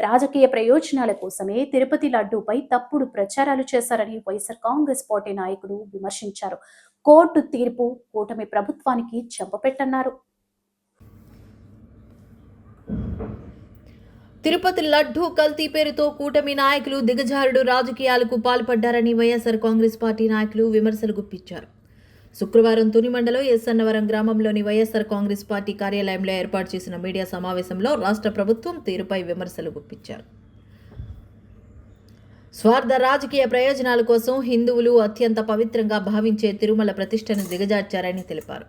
రాజకీయ ప్రయోజనాల కోసమే తిరుపతి లడ్డూపై తప్పుడు ప్రచారాలు చేశారని వైఎస్ఆర్ కాంగ్రెస్ పార్టీ నాయకులు విమర్శించారు. కోర్టు తీర్పు కూటమి ప్రభుత్వానికి చెంపపెట్టన్నారు. తిరుపతి లడ్డూ కల్తీ పేరుతో కూటమి నాయకులు దిగజారుడు రాజకీయాలకు పాల్పడ్డారని వైఎస్ఆర్ కాంగ్రెస్ పార్టీ నాయకులు విమర్శలు గుప్పించారు. శుక్రవారం తునిమండలో ఎస్ఎన్నవరం గ్రామంలోని వైఎస్ఆర్ కాంగ్రెస్ పార్టీ కార్యాలయంలో ఏర్పాటు చేసిన మీడియా సమావేశంలో రాష్ట్ర ప్రభుత్వం తీరుపై విమర్శలు గుప్పించారు. స్వార్థ రాజకీయ ప్రయోజనాల కోసం హిందువులు అత్యంత పవిత్రంగా భావించే తిరుమల ప్రతిష్టను దిగజార్చారని తెలిపారు.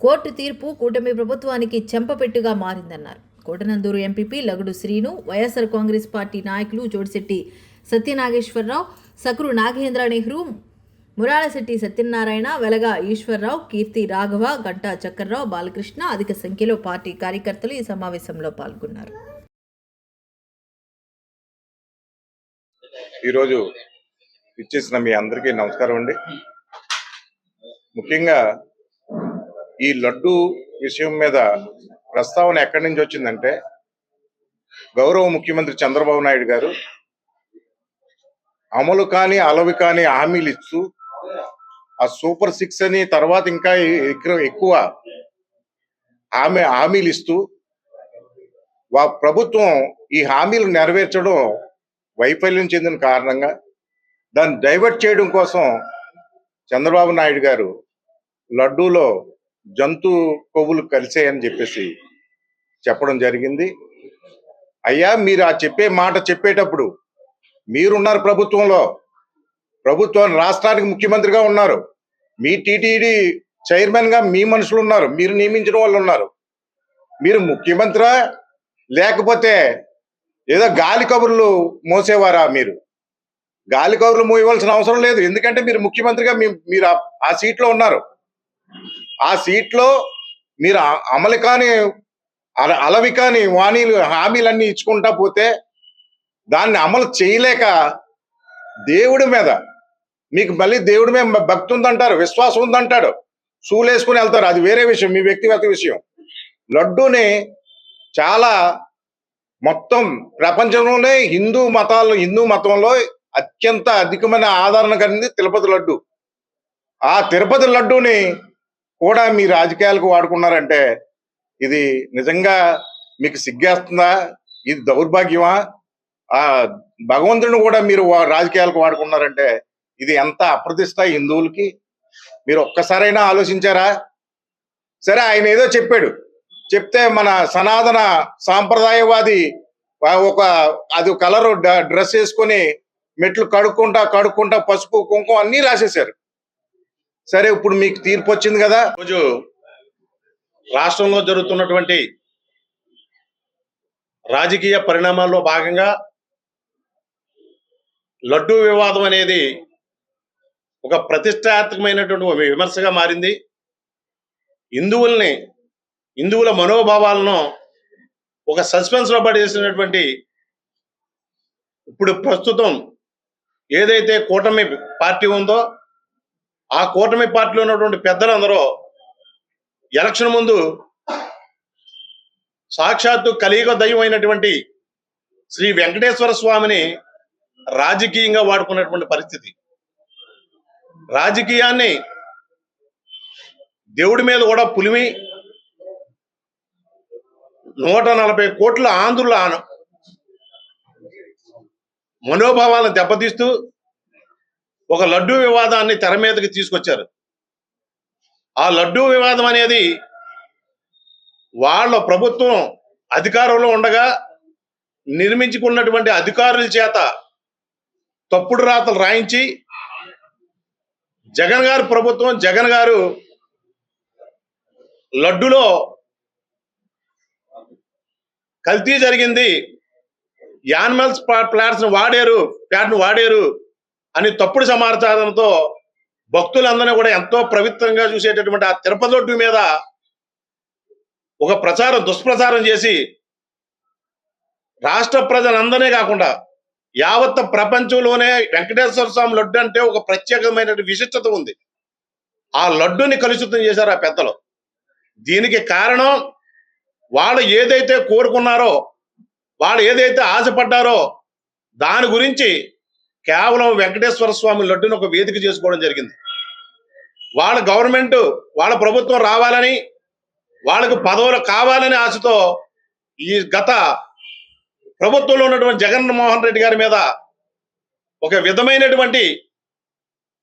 కోర్టు తీర్పు కూటమి ప్రభుత్వానికి చెంపపెట్టుగా మారిందన్నారు. కోటనందూరు ఎంపీపీ లగుడు శ్రీను వైఎస్ఆర్ కాంగ్రెస్ పార్టీ నాయకులు జోడిశెట్టి సత్యనాగేశ్వరరావు సకురు నాగేంద్ర నెహ్రూ మురాలశెట్టి సత్యనారాయణ వెలగ ఈశ్వరరావు కీర్తి రాఘవ గంటా చక్కర్రావు బాలకృష్ణ అధిక సంఖ్యలో పార్టీ కార్యకర్తలు ఈ సమావేశంలో పాల్గొన్నారు. ఈరోజు ఇచ్చేసిన మీ అందరికీ నమస్కారం అండి. ముఖ్యంగా ఈ లడ్డు విషయం మీద ప్రస్తావన ఎక్కడి నుంచి వచ్చిందంటే గౌరవ ముఖ్యమంత్రి చంద్రబాబు నాయుడు గారు అమలు కాని అలవి కాని హామీలు ఇస్తూ ఆ సూపర్ సిక్స్ అని తర్వాత ఇంకా ఎక్కువ- ఎక్కువ హామీ హామీలు ఇస్తూ వా ప్రభుత్వం ఈ హామీలు నెరవేర్చడం వైఫల్యం చెందిన కారణంగా దాన్ని డైవర్ట్ చేయడం కోసం చంద్రబాబు నాయుడు గారు లడ్డూలో జంతు కొవ్వులు కలిసాయని చెప్పేసి చెప్పడం జరిగింది. అయ్యా మీరు ఆ చెప్పే మాట చెప్పేటప్పుడు మీరున్నారు ప్రభుత్వంలో. ప్రభుత్వం రాష్ట్రానికి ముఖ్యమంత్రిగా ఉన్నారు. మీ టీటీడీ చైర్మన్గా మీ మనుషులు ఉన్నారు. మీరు నియమించిన వాళ్ళు ఉన్నారు. మీరు ముఖ్యమంత్రా? లేకపోతే ఏదో గాలి కబుర్లు మోసేవారా మీరు? గాలి కబుర్లు మోయవలసిన అవసరం లేదు. ఎందుకంటే మీరు ముఖ్యమంత్రిగా మీ- మీరు ఆ- సీట్లో ఉన్నారు. ఆ సీట్లో మీరు అమలు కాని అల- అలవి కాని వాణీలు హామీలన్నీ ఇచ్చుకుంటా పోతే దాన్ని అమలు చేయలేక దేవుడి మీద మీకు మళ్ళీ దేవుడి మీద భక్తి ఉందంటారు విశ్వాసం ఉందంటాడు. సూలేసుకుని వెళ్తారు. అది వేరే విషయం మీ వ్యక్తిగత విషయం. లడ్డూని చాలా మొత్తం ప్రపంచంలోనే హిందూ మతాల్లో హిందూ మతంలో అత్యంత అధికమైన ఆదరణ కలిగింది తిరుపతి లడ్డు. ఆ తిరుపతి లడ్డూని కూడా మీ రాజకీయాలకు వాడుకున్నారంటే ఇది నిజంగా మీకు సిగ్గేస్తుందా? ఇది దౌర్భాగ్యమా? ఆ భగవంతుడిని కూడా మీరు వా- రాజకీయాలకు వాడుకున్నారంటే ఇది ఎంత అప్రతిష్ట హిందువులకి? మీరు ఒక్కసారైనా ఆలోచించారా? సరే ఆయన ఏదో చెప్పాడు. చెప్తే మన సనాతన సాంప్రదాయవాది ఒక అది కలర్ డ్రెస్ వేసుకొని మెట్లు కడుక్కుంటా కడుక్కుంటా పసుపు కుంకుమ అన్నీ రాసేశారు. సరే ఇప్పుడు మీకు తీర్పు వచ్చింది కదా? రోజు రాష్ట్రంలో జరుగుతున్నటువంటి రాజకీయ పరిణామాల్లో భాగంగా లడ్డూ వివాదం అనేది ఒక ప్రతిష్టాత్మకమైనటువంటి ఒక విమర్శగా మారింది. హిందువుల్ని హిందువుల మనోభావాలను ఒక సస్పెన్స్లో పడేసినటువంటి ఇప్పుడు ప్రస్తుతం ఏదైతే కూటమి పార్టీ ఉందో ఆ కూటమి పార్టీలో ఉన్నటువంటి పెద్దలందరూ ఎలక్షన్ ముందు సాక్షాత్తు కలియుగ దైవం అయినటువంటి శ్రీ వెంకటేశ్వర స్వామిని రాజకీయంగా వాడుకున్నటువంటి పరిస్థితి. రాజకీయాన్ని దేవుడి మీద కూడా పులిమి నూట నలభై కోట్ల ఆంధ్రుల మనోభావాలను దెబ్బతీస్తూ ఒక లడ్డూ వివాదాన్ని తెర మీదకి తీసుకొచ్చారు. ఆ లడ్డూ వివాదం అనేది వాళ్ళ ప్రభుత్వం అధికారంలో ఉండగా నిర్మించుకున్నటువంటి అధికారుల చేత తప్పుడు రాతలు రాయించి జగన్ గారు ప్రభుత్వం జగన్ గారు లడ్డులో కల్తీ జరిగింది. యానిమల్స్ ప్లాట్స్ వాడారు ప్లాట్ను వాడారు అని తప్పుడు సమాచారంతో భక్తులందరినీ కూడా ఎంతో పవిత్రంగా చూసేటటువంటి ఆ తిరుపతి లడ్డు మీద ఒక ప్రచారం దుష్ప్రచారం చేసి రాష్ట్ర ప్రజలందరినీ కాకుండా యావత్ ప్రపంచంలోనే వెంకటేశ్వర స్వామి లడ్డు అంటే ఒక ప్రత్యేకమైన విశిష్టత ఉంది. ఆ లడ్డుని కలుషితం చేశారు ఆ పెద్దలు. దీనికి కారణం వాళ్ళు ఏదైతే కోరుకున్నారో వాళ్ళు ఏదైతే ఆశపడ్డారో దాని గురించి కేవలం వెంకటేశ్వర స్వామి లడ్డును ఒక వేదిక చేసుకోవడం జరిగింది. వాళ్ళ గవర్నమెంట్ వాళ్ళ ప్రభుత్వం రావాలని వాళ్ళకు పదవులు కావాలని ఆశతో ఈ గత ప్రభుత్వంలో ఉన్నటువంటి జగన్మోహన్ రెడ్డి గారి మీద ఒక విధమైనటువంటి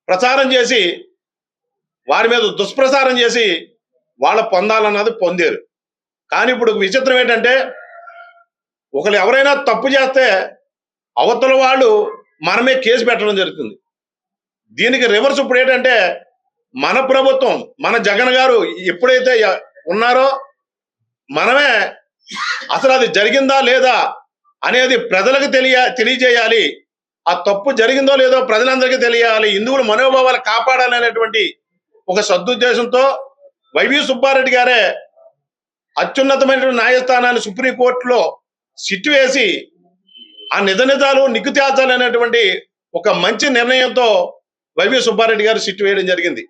ప్రచారం చేసి వారి మీద దుష్ప్రచారం చేసి వాళ్ళ పొందాలన్నది పొందారు. కానీ ఇప్పుడు విచిత్రం ఏంటంటే ఒకరు ఎవరైనా తప్పు చేస్తే అవతల వాళ్ళు మనమే కేసు పెట్టడం జరుగుతుంది. దీనికి రివర్స్ ఇప్పుడు ఏంటంటే మన ప్రభుత్వం మన జగన్ గారు ఎప్పుడైతే ఉన్నారో మనమే అసలు అది జరిగిందా లేదా అనేది ప్రజలకు తెలియ తెలియజేయాలి. ఆ తప్పు జరిగిందో లేదో ప్రజలందరికీ తెలియాలి. హిందువుల మనోభావాలు కాపాడాలనేటువంటి ఒక సదుద్దేశంతో వైవి సుబ్బారెడ్డి గారే అత్యున్నతమైనటువంటి న్యాయస్థానాన్ని సుప్రీంకోర్టులో సిట్టు వేసి ఆ నిజ నిజాలు నిగ్గు ఒక మంచి నిర్ణయంతో వైవి సుబ్బారెడ్డి గారు సిట్టు వేయడం జరిగింది.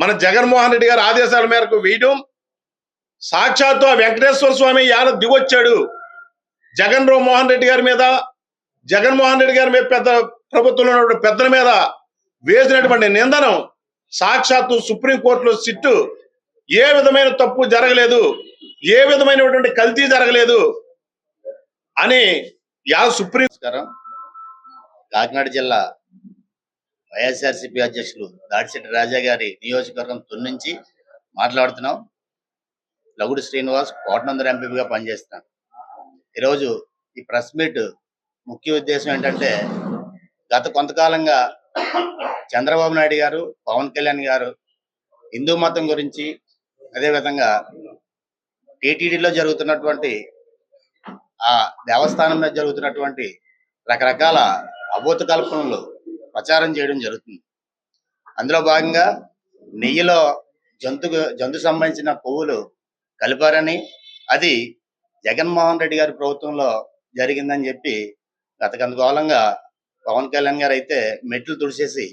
మన జగన్మోహన్ రెడ్డి గారి ఆదేశాల మేరకు వేయడం సాక్షాత్తు ఆ వెంకటేశ్వర స్వామి యాన దిగొచ్చాడు. జగన్ రావు మోహన్ రెడ్డి గారి మీద జగన్మోహన్ రెడ్డి గారి మీద పెద్ద ప్రభుత్వంలో ఉన్నటువంటి పెద్దల మీద వేసినటువంటి నిందనం సాక్షాత్తు సుప్రీంకోర్టులో సిట్టు ఏ విధమైన తప్పు జరగలేదు ఏ విధమైనటువంటి కల్తీ జరగలేదు అని యా సుప్రీం కాకినాడ జిల్లా వైఎస్ఆర్సిపి అధ్యక్షులు దాడిశెట్టి రాజా గారి నియోజకవర్గం తొలి నుంచి మాట్లాడుతున్నాం. లగుడు శ్రీనివాస్ కోటనందర ఎంపీగా పనిచేస్తున్నాను ఈరోజు ఈ ప్రెస్ మీట్ ముఖ్య ఉద్దేశం ఏంటంటే గత కొంతకాలంగా చంద్రబాబు నాయుడు గారు పవన్ కళ్యాణ్ గారు హిందూ మతం గురించి అదేవిధంగా టీటీడీలో జరుగుతున్నటువంటి ఆ దేవస్థానం మీద జరుగుతున్నటువంటి రకరకాల అభూత కల్పనలు ప్రచారం చేయడం జరుగుతుంది. అందులో భాగంగా నెయ్యిలో జంతు జంతు సంబంధించిన కొవ్వులు కలిపారని అది జగన్మోహన్ రెడ్డి గారి ప్రభుత్వంలో జరిగిందని చెప్పి గత కొంతకాలంగా పవన్ కళ్యాణ్ గారు అయితే మెట్లు తుడిచేసి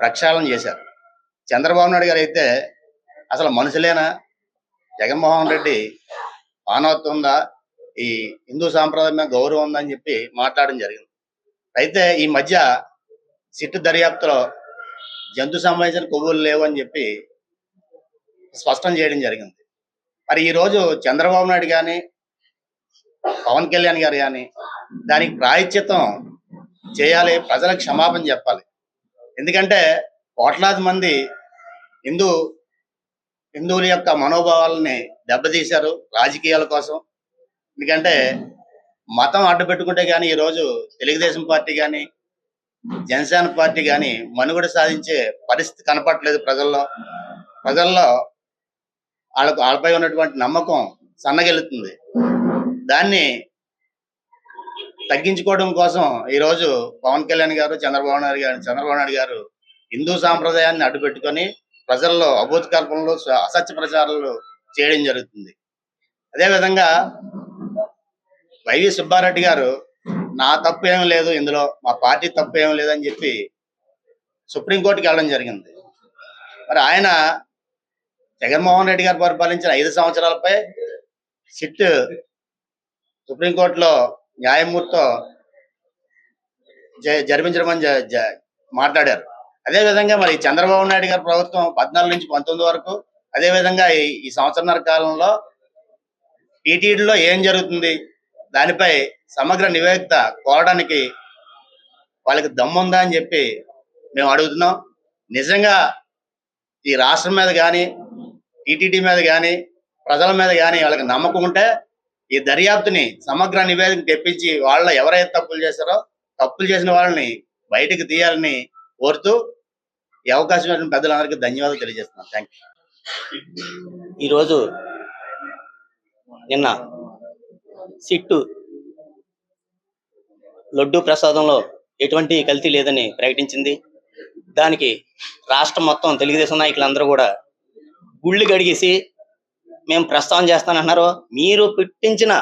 ప్రక్షాళన చేశారు. చంద్రబాబు నాయుడు గారు అయితే అసలు మనుషులేనా? జగన్మోహన్ రెడ్డి మానవత్వం ఉందా? ఈ హిందూ సాంప్రదాయం మీద గౌరవం ఉందని చెప్పి మాట్లాడడం జరిగింది. అయితే ఈ మధ్య సిట్టు దర్యాప్తులో జంతు సంబంధించిన కొవ్వులు లేవు అని చెప్పి స్పష్టం చేయడం జరిగింది. మరి ఈ రోజు చంద్రబాబు నాయుడు కానీ పవన్ కళ్యాణ్ గారు కానీ దానికి ప్రాయశ్చిత్తం చేయాలి ప్రజలకు క్షమాపణ చెప్పాలి. ఎందుకంటే కోట్లాది మంది హిందూ హిందువుల యొక్క మనోభావాలని దెబ్బతీశారు రాజకీయాల కోసం. ఎందుకంటే మతం అడ్డు పెట్టుకుంటే కానీ ఈరోజు తెలుగుదేశం పార్టీ కానీ జనసేన పార్టీ కానీ మనుగడ సాధించే పరిస్థితి కనపట్లేదు ప్రజల్లో. ప్రజల్లో వాళ్ళకు వాళ్ళపై ఉన్నటువంటి నమ్మకం సన్నగిల్లుతుంది. దాన్ని తగ్గించుకోవడం కోసం ఈరోజు పవన్ కళ్యాణ్ గారు చంద్రబాబు నాయుడు గారు చంద్రబాబు నాయుడు గారు హిందూ సాంప్రదాయాన్ని అడ్డు పెట్టుకొని ప్రజల్లో అభూత కల్పనలు అసత్య ప్రచారాలు చేయడం జరుగుతుంది. అదేవిధంగా వైవి సుబ్బారెడ్డి గారు నా తప్పు ఏం లేదు ఇందులో మా పార్టీ తప్పు ఏం లేదని చెప్పి సుప్రీంకోర్టుకి వెళ్ళడం జరిగింది. మరి ఆయన జగన్మోహన్ రెడ్డి గారు పరిపాలించిన ఐదు సంవత్సరాలపై సిట్ సుప్రీంకోర్టులో న్యాయమూర్తితో జ- జరిపించడం జ- మాట్లాడారు. అదే విధంగా మరి చంద్రబాబు నాయుడు గారి ప్రభుత్వం పద్నాలుగు నుంచి పంతొమ్మిది వరకు అదే విధంగా ఈ ఈ సంవత్సరన్నర కాలంలో టీటీడీలో ఏం జరుగుతుంది? దానిపై సమగ్ర నివేదిక కోరడానికి వాళ్ళకి దమ్ముందా అని చెప్పి మేము అడుగుతున్నాం. నిజంగా ఈ రాష్ట్రం మీద కానీ టీటీడీ మీద కానీ ప్రజల మీద కానీ వాళ్ళకి నమ్మకం ఉంటే ఈ దర్యాప్తుని సమగ్ర నివేదిక తెప్పించి వాళ్ళ ఎవరైతే తప్పులు చేశారో తప్పులు చేసిన వాళ్ళని బయటకు తీయాలని కోరుతూ ఈ అవకాశం ఇచ్చిన పెద్దలందరికీ ధన్యవాదాలు తెలియజేస్తున్నాను. థ్యాంక్ ఈరోజు నిన్న సిట్టు లడ్డు ప్రసాదంలో ఎటువంటి కల్తీ లేదని ప్రకటించింది. దానికి రాష్ట్రం మొత్తం తెలుగుదేశం నాయకులందరూ కూడా గుళ్ళు కడిగేసి మేము ప్రస్తావన చేస్తానంటున్నారు మీరు పెట్టించిన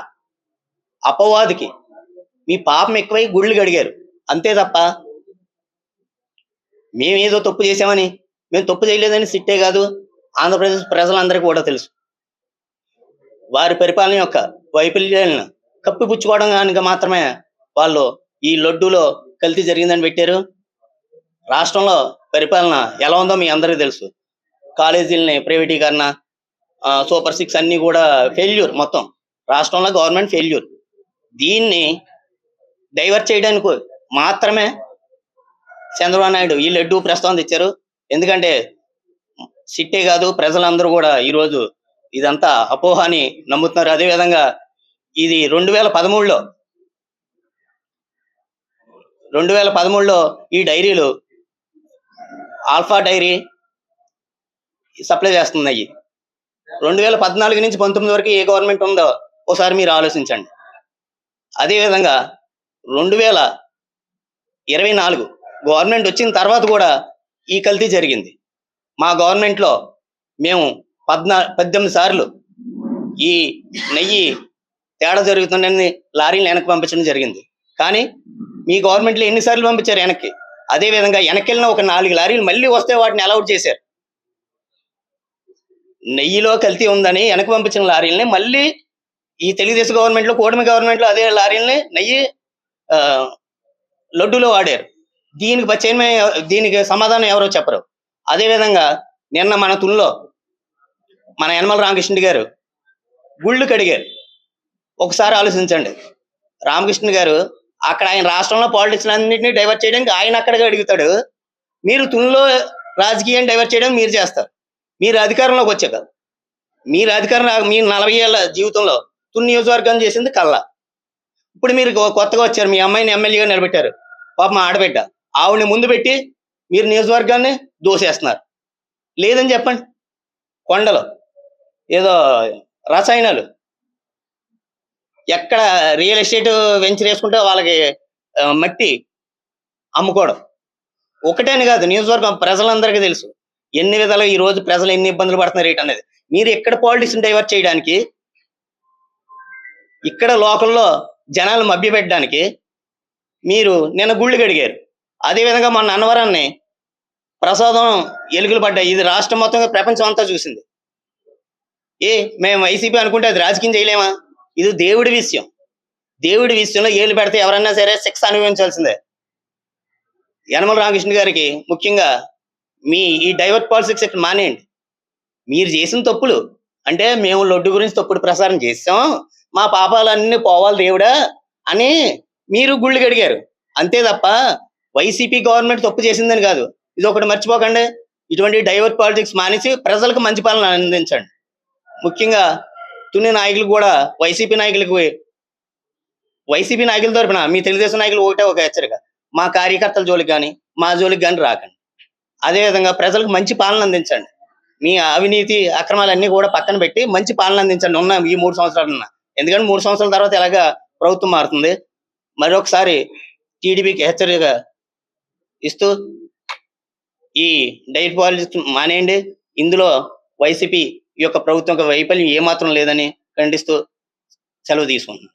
అపవాదికి మీ పాపం ఎక్కువై గుళ్ళు గడిగారు అంతే తప్ప మేమేదో తప్పు చేసామని మేము తప్పు చేయలేదని సిట్టే కాదు. ఆంధ్రప్రదేశ్ ప్రజలందరికీ కూడా తెలుసు. వారి పరిపాలన యొక్క వైఫల్యాలను కప్పిపుచ్చుకోవడానికి మాత్రమే వాళ్ళు ఈ లడ్డూలో కల్తీ జరిగిందని పెట్టారు. రాష్ట్రంలో పరిపాలన ఎలా ఉందో మీ అందరికీ తెలుసు. కాలేజీలని ప్రైవేటీకరణ సూపర్ సిక్స్ అన్ని కూడా ఫెయిల్యూర్ మొత్తం. రాష్ట్రంలో గవర్నమెంట్ ఫెయిల్యూర్. దీన్ని డైవర్ట్ చేయడానికి మాత్రమే చంద్రబాబు నాయుడు ఈ లడ్డు ప్రస్తావన తెచ్చారు. ఎందుకంటే సిట్టే కాదు ప్రజలందరూ కూడా ఈరోజు ఇదంతా అపోహ అని నమ్ముతున్నారు. అదేవిధంగా ఇది రెండు వేల పదమూడులో రెండు వేల పదమూడులో ఈ డైరీలు ఆల్ఫా డైరీ సప్లై చేస్తున్నాయి. రెండు వేల పద్నాలుగు నుంచి పంతొమ్మిది వరకు ఏ గవర్నమెంట్ ఉందో ఒకసారి మీరు ఆలోచించండి. అదేవిధంగా రెండు వేల ఇరవై నాలుగు గవర్నమెంట్ వచ్చిన తర్వాత కూడా ఈ కల్తీ జరిగింది. మా గవర్నమెంట్లో మేము పద్నా పద్దెనిమిది సార్లు ఈ నెయ్యి తేడా జరుగుతుందని లారీలు వెనక్కి పంపించడం జరిగింది. కానీ మీ గవర్నమెంట్లో ఎన్నిసార్లు పంపించారు వెనక్కి? అదే విధంగా వెనక్కి వెళ్ళిన ఒక నాలుగు లారీలు మళ్ళీ వస్తే వాటిని అలౌట్ చేశారు. నెయ్యిలో కల్తీ ఉందని వెనక్కి పంపించిన లారీలని మళ్ళీ ఈ తెలుగుదేశం గవర్నమెంట్లో కూటమి గవర్నమెంట్లో అదే లారీలని నెయ్యి ఆ, లడ్డూలో వాడారు. దీనికి పచ్చమే దీనికి సమాధానం ఎవరో చెప్పరు. అదే విధంగా నిన్న మన తుల్లో మన యనమల రామకృష్ణుడి గారు గుళ్ళు కడిగారు. ఒకసారి ఆలోచించండి. రామకృష్ణ గారు అక్కడ ఆయన రాష్ట్రంలో పాలిటిక్స్ అన్నింటినీ డైవర్ట్ చేయడానికి ఆయన అక్కడికి అడుగుతాడు. మీరు తుల్లో రాజకీయాన్ని డైవర్ట్ చేయడం మీరు చేస్తారు. మీరు అధికారంలోకి వచ్చాక మీరు అధికారం మీ నలభై ఏళ్ళ జీవితంలో తుని నియోజకవర్గం చేసింది కల్లా. ఇప్పుడు మీరు కొత్తగా వచ్చారు మీ అమ్మాయిని ఎమ్మెల్యేగా నిలబెట్టారు. పాపం ఆడబిడ్డ. ఆవిడని ముందు పెట్టి మీరు నియోజకవర్గాన్ని దోసేస్తున్నారు. లేదని చెప్పండి. కొండలు ఏదో రసాయనాలు. ఎక్కడ రియల్ ఎస్టేట్ వెంచర్ వేసుకుంటే వాళ్ళకి మట్టి అమ్ముకోవడం. ఒకటేని కాదు నియోజకవర్గం ప్రజలందరికీ తెలుసు. ఎన్ని విధాలుగా ఈ రోజు ప్రజలు ఎన్ని ఇబ్బందులు పడుతున్నారు ఏంటి అనేది. మీరు ఎక్కడ పాలిటిక్స్ డైవర్ట్ చేయడానికి ఇక్కడ లోకల్లో జనాలు మభ్యపెట్టడానికి మీరు నిన్న గుళ్ళు కడిగారు. అదేవిధంగా మన అన్నవరాన్ని ప్రసాదం ఎలుగులు పడ్డాయి. ఇది రాష్ట్రం మొత్తంగా ప్రపంచం అంతా చూసింది. ఏ మేము వైసీపీ అనుకుంటే అది రాజకీయం చేయలేమా? ఇది దేవుడి విషయం. దేవుడి విషయంలో ఏళ్ళు పెడితే ఎవరన్నా సరే శిక్ష అనుభవించాల్సిందే. యనమల రామకృష్ణ గారికి ముఖ్యంగా మీ ఈ డైవర్ట్ పాలిటిక్స్ ఇక్కడ మానేయండి? మీరు చేసిన తప్పులు అంటే మేము లడ్డు గురించి తప్పుడు ప్రసారం చేసాం మా పాపాలన్నీ పోవాలి దేవుడా అని మీరు గుళ్ళు గడిగారు అంతే తప్ప వైసీపీ గవర్నమెంట్ తప్పు చేసిందని కాదు. ఇది ఒకటి మర్చిపోకండి. ఇటువంటి డైవర్ట్ పాలిటిక్స్ మానేసి ప్రజలకు మంచి పాలన అందించండి. ముఖ్యంగా తుని నాయకులు కూడా వైసీపీ నాయకులకు వైసీపీ నాయకుల తరపున మీ తెలుగుదేశం నాయకులు ఒకటే ఒక హెచ్చరిక. మా కార్యకర్తల జోలికి కానీ మా జోలికి కానీ రాకండి. అదేవిధంగా ప్రజలకు మంచి పాలన అందించండి. మీ అవినీతి అక్రమాలన్నీ కూడా పక్కన పెట్టి మంచి పాలన అందించండి ఉన్న ఈ మూడు సంవత్సరాలన్నా. ఎందుకంటే మూడు సంవత్సరాల తర్వాత ఎలాగా ప్రభుత్వం మారుతుంది. మరొకసారి టీడీపీకి హెచ్చరిక ఇస్తూ ఈ డైట్ పాలసీ మానేయండి. ఇందులో వైసీపీ యొక్క ప్రభుత్వం యొక్క వైఫల్యం ఏమాత్రం లేదని ఖండిస్తూ సెలవు తీసుకుంటున్నాను.